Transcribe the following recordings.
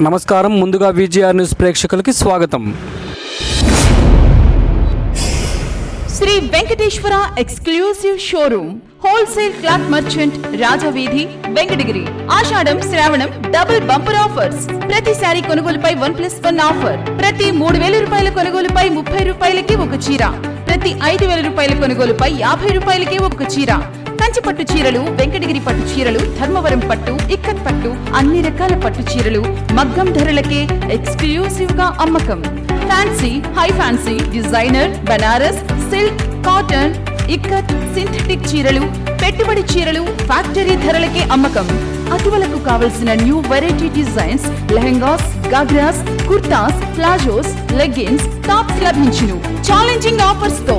నమస్కారం. ముందుగా VGR news ప్రేక్షకులకి స్వాగతం. Shri Venkateswara exclusive showroom wholesale cloth merchant Rajaveedhi Venkatagiri. ఆషాఢం శ్రావణం డబుల్ బంపర్ ఆఫర్స్. ప్రతి శారీ కొనుగోలుపై వన్ ప్లస్ వన్ ఆఫర్. ప్రతి మూడు వేల రూపాయల కొనుగోలుపై ముప్పై రూపాయలకి ఒక చీర. ప్రతి ఐదు వేల రూపాయల కొనుగోలుపై యాభై రూపాయలకి ఒక చీర. కంచి పట్టు చీరలు వెంకటగిరి పట్టు చీరలు ధర్మవరం పట్టు ఇక్కత్ పట్టు అన్ని రకాల పట్టు చీరలు మగ్గం ధరలకే ఎక్స్క్లూసివ్గా అమ్మకం. Fancy high fancy designer Banaras silk cotton ikat synthetic చీరలు పెట్టుబడి చీరలు ఫ్యాక్టరీ ధరలకే అమ్మకం. అటువలకు కావలసిన new variety designs lehengas ghagras kurtas palazzos leggings tops లభించును. ఛాలెంజింగ్ ఆఫర్స్తో.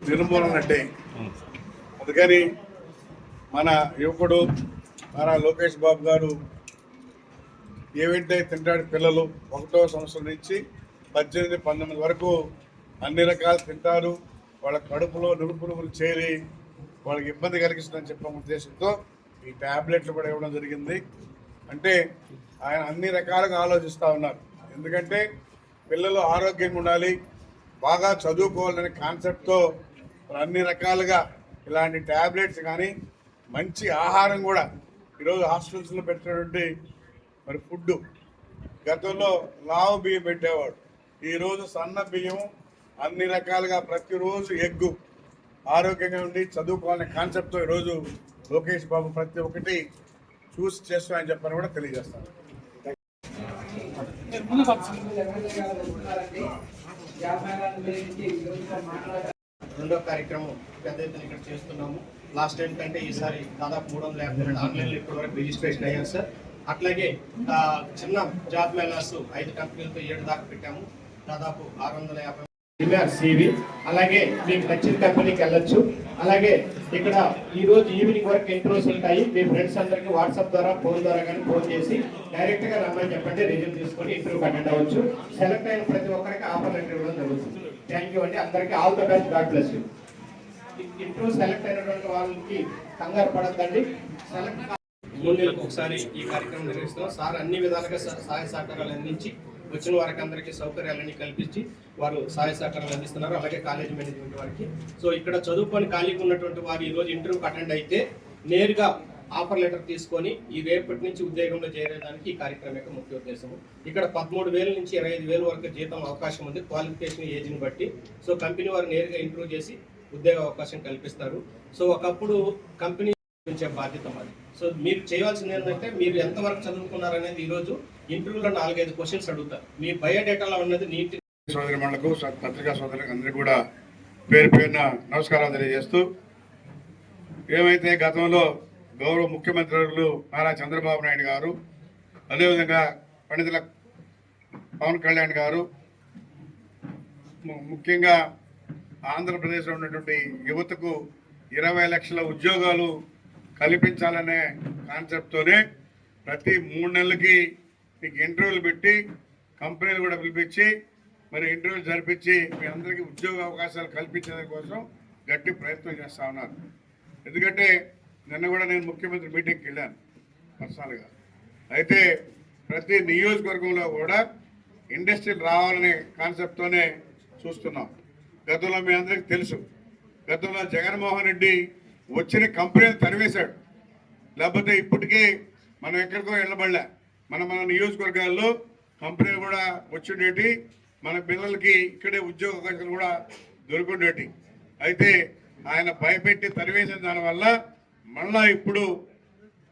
నిర్మూలన అంటే అందుకని మన యువకుడు మన లోకేష్ బాబు గారు ఏవేంటే తింటాడు పిల్లలు ఒకటో సంవత్సరం నుంచి పద్దెనిమిది పంతొమ్మిది వరకు అన్ని రకాలు తింటారు. వాళ్ళ కడుపులో నురుపురుగులు చేరి వాళ్ళకి ఇబ్బంది కలిగిస్తుందని చెప్పే ఉద్దేశంతో ఈ ట్యాబ్లెట్లు కూడా ఇవ్వడం జరిగింది. అంటే ఆయన అన్ని రకాలుగా ఆలోచిస్తూ ఉన్నారు. ఎందుకంటే పిల్లలు ఆరోగ్యంగా ఉండాలి బాగా చదువుకోవాలనే కాన్సెప్ట్తో అన్ని రకాలుగా ఇలాంటి ట్యాబ్లెట్స్ కానీ మంచి ఆహారం కూడా ఈరోజు హాస్టల్స్లో పెట్టినటువంటి మరి ఫుడ్ గతంలో లావు బియ్యం పెట్టేవాడు. ఈరోజు సన్న బియ్యం అన్ని రకాలుగా ప్రతిరోజు ఎగ్గు. ఆరోగ్యంగా ఉండి చదువుకోవాలనే కాన్సెప్ట్తో ఈరోజు లోకేష్ బాబు ప్రతి ఒక్కటి చూసి చేస్తామని చెప్పని కూడా తెలియజేస్తాను. రెండో కార్యక్రమం పెద్ద ఎత్తున ఇక్కడ చేస్తున్నాము. లాస్ట్ టైం కంటే ఈసారి దాదాపు మూడు వందల యాభై రెండు ఆన్లైన్లో ఇప్పటివరకు రిజిస్ట్రేషన్ అయ్యారు సార్. అట్లాగే చిన్న జాబ్ మేళాస్ ఐదు కంపెనీలతో ఏడు దాకా పెట్టాము. దాదాపు ఆరు వందల యాభై సివి అలాగే మీకు నచ్చిన కంపెనీకి వెళ్ళొచ్చు. అలాగే ఇక్కడ ఈ రోజు ఈవినింగ్ వరకు ఇంటర్వ్యూస్ ఉంటాయి. మీ ఫ్రెండ్స్ అందరికి వాట్సాప్ ద్వారా ఫోన్ ద్వారా కానీ ఫోన్ చేసి డైరెక్ట్గా రమ్మని చెప్పండి. రిజ్యూమ్ తీసుకొని ఇంటర్వ్యూ అటెండ్ అవ్వచ్చు. సెలెక్ట్ అయిన ప్రతి ఒక్కరికి ఆఫర్ లెటర్ ఇవ్వడం జరుగుతుంది. థ్యాంక్ యూ అండి. అందరికీ all the best. God bless you. Interview select అయినటువంటి వాళ్ళకి కంగారు పడద్దండి. సెలెక్ట్ మూడు నెలలకు ఒకసారి ఈ కార్యక్రమం నిర్వహిస్తున్నాం. సార్ అన్ని విధాలుగా సహాయ సహకారాలు అందించి వచ్చిన వారికి అందరికీ సౌకర్యాలన్నీ కల్పించి వారు సహాయ సహకారాలు అందిస్తున్నారు. అలాగే కాలేజ్ మేనేజ్మెంట్ వారికి. సో ఇక్కడ చదువుకొని ఖాళీగా ఉన్నటువంటి వారు ఈ రోజు ఇంటర్వ్యూకి అటెండ్ అయితే నేరుగా ఆఫర్ లెటర్ తీసుకొని ఈ రేపటి నుంచి ఉద్యోగంలో చేరేదానికి ఈ కార్యక్రమం యొక్క ముఖ్య ఉద్దేశం ఇక్కడ పదమూడు వేల నుంచి ఇరవై ఐదు వేల వరకు జీతం అవకాశం ఉంది. క్వాలిఫికేషన్ ఏజ్ని బట్టి. సో కంపెనీ వారు నేరుగా ఇంప్రూవ్ చేసి ఉద్యోగ అవకాశం కల్పిస్తారు. సో ఒకప్పుడు కంపెనీ గురించే బాధ్యత మాది. సో మీరు చేయాల్సింది ఏంటంటే మీరు ఎంతవరకు చదువుకున్నారు అనేది ఇంటర్వ్యూలో నాలుగైదు క్వశ్చన్స్ అడుగుతారు. మీ బయోడేటాలో ఉన్నది నీటి సోదరి మండలకు పత్రికా సోదరులకు అందరికీ కూడా పేరు పేరున నమస్కారాలు తెలియజేస్తూ ఏమైతే గతంలో గౌరవ ముఖ్యమంత్రి నారా చంద్రబాబు నాయుడు గారు అదేవిధంగా పండితుల పవన్ కళ్యాణ్ గారు ముఖ్యంగా ఆంధ్రప్రదేశ్లో ఉన్నటువంటి యువతకు ఇరవై లక్షల ఉద్యోగాలు కల్పించాలనే కాన్సెప్ట్తోనే ప్రతి మూడు నెలలకి మీకు ఇంటర్వ్యూలు పెట్టి కంపెనీలు కూడా పిలిపించి మరి ఇంటర్వ్యూలు జరిపించి మీ అందరికీ ఉద్యోగ అవకాశాలు కల్పించడం కోసం గట్టి ప్రయత్నం చేస్తా ఉన్నారు. ఎందుకంటే నిన్న కూడా నేను ముఖ్యమంత్రి మీటింగ్కి వెళ్ళాను పర్సనల్గా. అయితే ప్రతి నియోజకవర్గంలో కూడా ఇండస్ట్రీలు రావాలనే కాన్సెప్ట్తోనే చూస్తున్నాం. గతంలో మీ అందరికీ తెలుసు. గతంలో జగన్మోహన్ రెడ్డి వచ్చిన కంపెనీలు తరివేశాడు. లేకపోతే ఇప్పటికీ మనం ఎక్కడికో వెళ్ళబడలే. మన మన నియోజకవర్గాల్లో కంపెనీలు కూడా వచ్చిండేటి మన పిల్లలకి ఇక్కడే ఉద్యోగ అవకాశాలు కూడా దొరుకుండేటి. అయితే ఆయన భయపెట్టి తరివేసిన దానివల్ల మళ్ళా ఇప్పుడు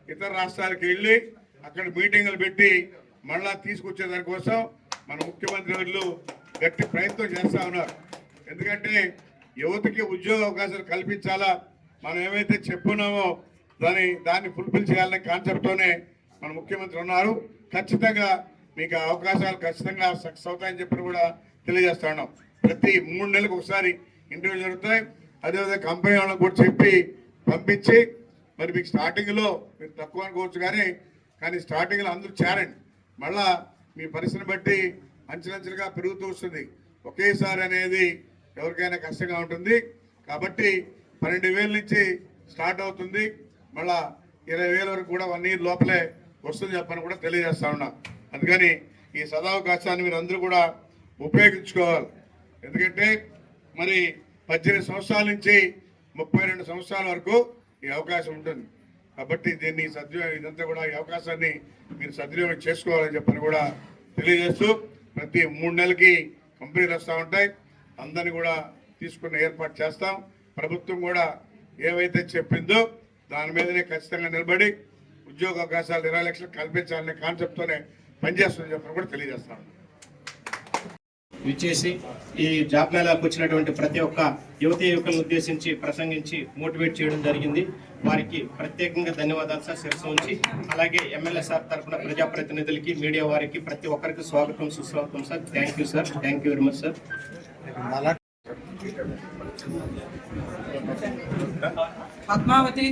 ఇతర రాష్ట్రాలకు వెళ్ళి అక్కడ మీటింగులు పెట్టి మళ్ళా తీసుకొచ్చే దానికోసం మన ముఖ్యమంత్రి వాళ్ళు గట్టి ప్రయత్నం చేస్తా ఉన్నారు. ఎందుకంటే యువతకి ఉద్యోగ అవకాశాలు కల్పించాలా మనం ఏమైతే చెప్పున్నామో దాని దాన్ని ఫుల్ఫిల్ చేయాలనే కాన్సెప్ట్తోనే మన ముఖ్యమంత్రి ఉన్నారు. ఖచ్చితంగా మీకు అవకాశాలు ఖచ్చితంగా సక్సెస్ అవుతాయని చెప్పి కూడా తెలియజేస్తా ఉన్నాం. ప్రతి మూడు నెలలకు ఒకసారి ఇంటర్వ్యూ జరుగుతాయి. అదేవిధంగా కంపెనీ వాళ్ళకి కూడా చెప్పి పంపించి మరి మీకు స్టార్టింగ్లో మీరు తక్కువ అనుకోవచ్చు కానీ కానీ స్టార్టింగ్లో అందరూ చేరండి. మళ్ళా మీ పరిస్థితిని బట్టి అంచెలంచెలుగా పెరుగుతూ వస్తుంది. ఒకేసారి అనేది ఎవరికైనా కష్టంగా ఉంటుంది. కాబట్టి పన్నెండు వేల నుంచి స్టార్ట్ అవుతుంది. మళ్ళా ఇరవై వేల వరకు కూడా వన్ ఇయర్ లోపలే వస్తుంది చెప్పని కూడా తెలియజేస్తా ఉన్నా. అందుకని ఈ సదావకాశాన్ని మీరు అందరూ కూడా ఉపయోగించుకోవాలి. ఎందుకంటే మరి పద్దెనిమిది సంవత్సరాల నుంచి ముప్పై రెండు సంవత్సరాల వరకు ఈ అవకాశం ఉంటుంది. కాబట్టి దీన్ని సద్వినియోగం ఇదంతా కూడా ఈ అవకాశాన్ని మీరు సద్వినియోగం చేసుకోవాలని చెప్పని కూడా తెలియజేస్తూ ప్రతి మూడు నెలలకి కంపెనీలు వస్తూ ఉంటాయి. అందరిని కూడా తీసుకున్న ఏర్పాటు చేస్తాం. ప్రభుత్వం కూడా ఏవైతే చెప్పిందో దాని మీదనే ఖచ్చితంగా నిలబడి ఉద్యోగ అవకాశాలు ఇరవై లక్షలు కల్పించాలనే కాన్సెప్ట్తోనే పనిచేస్తుందని చెప్పని కూడా తెలియజేస్తాం విచ్చేసి ఈ జాబ్ మేళాకు వచ్చినటువంటి ప్రతి ఒక్క యువతి యువకులను ఉద్దేశించి ప్రసంగించి మోటివేట్ చేయడం జరిగింది. వారికి ప్రత్యేకంగా ధన్యవాదాలు సార్. శిరస్సు ఉంచి అలాగే ఎమ్మెల్యే సార్ తరఫున ప్రజాప్రతినిధులకి మీడియా వారికి ప్రతి ఒక్కరికి స్వాగతం సుస్వాగతం sir. Thank you sir thank you very much sir Padmavati.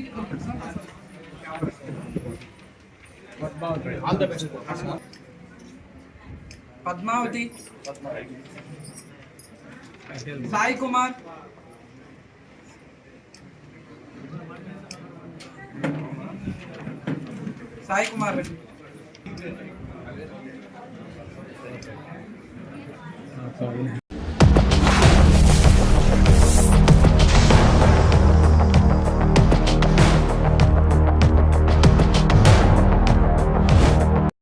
Padmavati. Sai Kumar Sai Kumar बेटी.